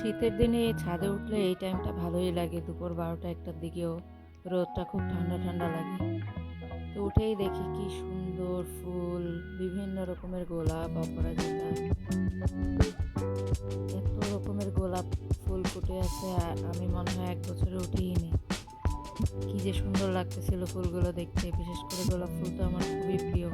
শীতের দিনে ছাদে উঠলে এই টাইমটা ভালোই লাগে। দুপুর বারোটা একটার দিকেও রোদটা খুব ঠান্ডা ঠান্ডা লাগে। তো উঠেই দেখি কি সুন্দর ফুল, বিভিন্ন রকমের গোলাপ, অপরাজিতা। এত রকমের গোলাপ ফুল ফুটে আছে আর আমি মনে হয় এক বছরে উঠেই নি। কি যে সুন্দর লাগতেছিল ফুলগুলো দেখতে, বিশেষ করে গোলাপ ফুল তো আমার খুবই প্রিয়।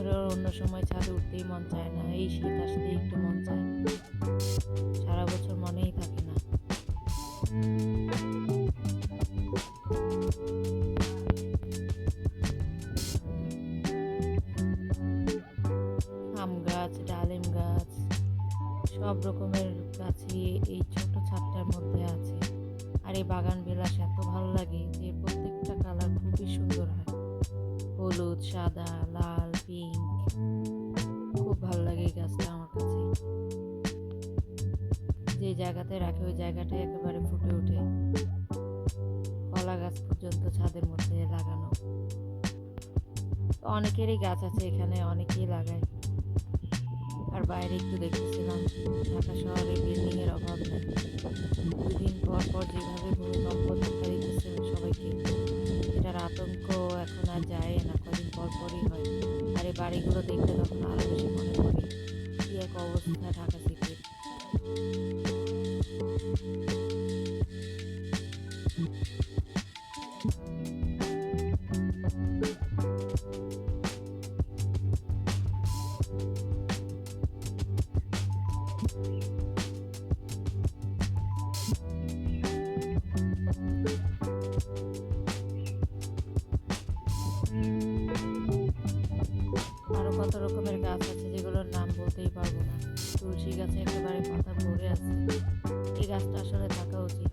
বছরের অন্য সময় ছাদে উঠতেই মন চায় না। এই শীত আসলেই একটু মন চায় সারা বছর মনেই থাকে না। আম গাছ, ডালিম গাছ, সব রকমের গাছই এই ছোট ছাদটার মধ্যে আছে। আর এই বাগান বিলাস এত ভালো লাগে যে প্রত্যেকটা কালার খুবই সুন্দর হয়। হলুদ, সাদা, লাল পিঙ্ক খুব ভালো লাগে এই গাছটা আমার কাছে। যে জায়গাতে রাখে, ওই জায়গাটাই একেবারে ফুটে ওঠে। কলা গাছ পর্যন্ত ছাদের মধ্যে লাগানো। অনেকেরই গাছ আছে এখানে, অনেকেই লাগায়। আর বাইরে একটু দেখতেছিলাম, ঢাকা শহরে বিল্ডিং এর অভাব নেই। দুদিন পর পর যেভাবে ভূমিকম্প ধাক্কা দিতেছে সবাইকে, এটার আতঙ্ক এখন আর যায় না, কদিন পর পরই হয়। এই বাড়িগুলো দেখতে তখন আরও বেশি মনে করি কি এক অবস্থা ঢাকা সিটির। গাছ আছে যেগুলোর নাম বলতেই পারব না। তুলসী গাছে একেবারে পাতা ভরে আছে। এই গাছটা আসলে থাকা উচিত।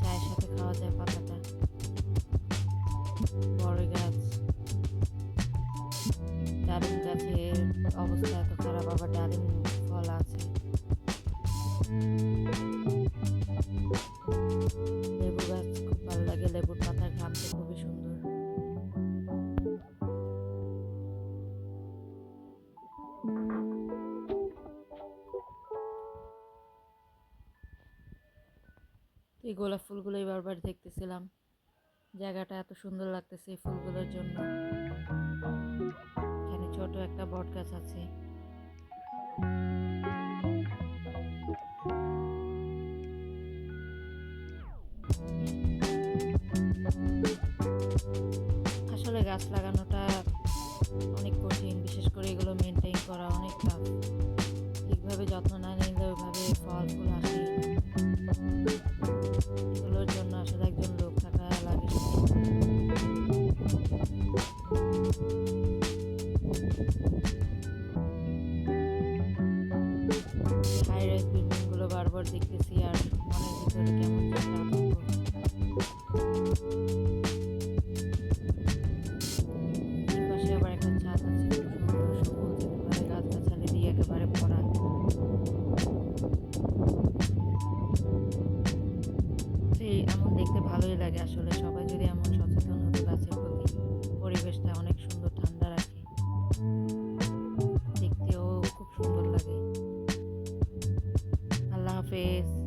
চায়ের সাথে খাওয়া যায় পাতাটা। বড় গাছ। ডালিম গাছের অবস্থা এত খারাপ, আবার ডালিম ফল আছে। লেবু গাছ খুব এই গোলাপ ফুলগুলোই বারবার দেখতেছিলাম। জায়গাটা এত সুন্দর লাগতেছে এই ফুলগুলোর জন্য। এখানে ছোট একটা বট গাছ আছে। আসলে গাছ লাগানোটা অনেক কঠিন, বিশেষ করে এগুলো মেনটেন করা অনেক টাফ গুলো দেখতেছি আর মনের ভিতরে কেমন আবার একটা ছাদ আছে একেবারে এমন দেখতে ভালোই লাগে আসলে, সবাই যদি এমন সচেতন tardes.